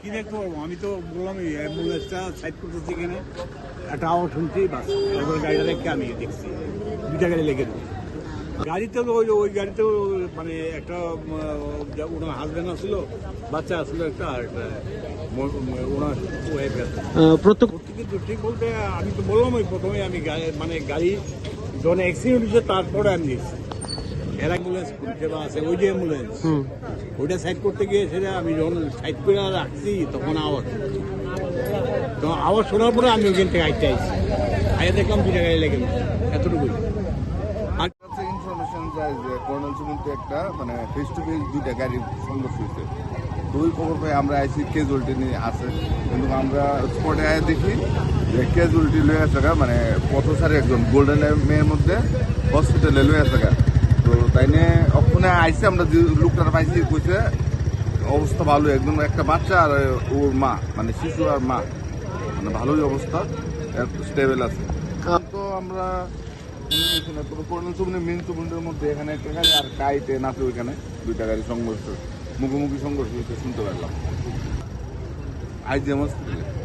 কি দেখতে পারব আমি তো বললাম অ্যাম্বুলেন্সটা সাইড করতেছি এখানে একটা আওয়াজ শুনছি বাস এরপরে গাড়িটা দেখে আমি দেখছি। দুইটা গাড়ি লেগে দিই গাড়িতে ওই ওই গাড়িতেও মানে একটা ওনার হাজব্যান্ড আসছিল বাচ্চা আসছিল একটা আর একটা ওনার ওয়াইফ কিন্তু ঠিক বলতে আমি তো বললাম ওই প্রথমে আমি মানে গাড়ি যখন অ্যাক্সিডেন্ট হয়েছে তারপরে আমি দিয়েছি এর অ্যাম্বুলেন্স পরিষেবা আছে ওই যে অ্যাম্বুলেন্স ওইটা সাইড করতে গিয়ে সেটা আমি যখন সাইড করে রাখছি তখন আওয়াজ। তো আওয়াজ শোনার পরে আমি ওখান থেকে আইতে আইছি। আইয়া দেখলাম দুইটা গাড়ি লেগে। এতটুকুই। যে কর্নেল সুমিন্টু একটা মানে ফেস টু ফেস দুইটা গাড়ির সংঘর্ষ হয়েছে। তো ওই খবর পেয়ে আমরা আইসি ক্যাজুয়ালিটি নিয়ে আসে কিন্তু আমরা স্পটে আয় দেখি যে ক্যাজুয়ালিটি লয়ে গা, মানে পথসারি একজন গোল্ডেন মেয়ের মধ্যে হসপিটালে লয়ে গা। তো তাই নিয়ে ওখানে আইসে আমরা যে লোকটা পাইছি কইছে অবস্থা ভালো একদম একটা বাচ্চা আর ওর মা মানে শিশু আর মা। মানে ভালোই অবস্থা স্টেবল আছে। তো আমরা এখানে সুবিনের মধ্যে এখানে একটা গাড়ি আর কাইতে নাচে ওইখানে দুইটা গাড়ি সংঘর্ষ, মুখোমুখি সংঘর্ষ হয়েছে শুনতে পারলাম। আইজিএম হসপিটালে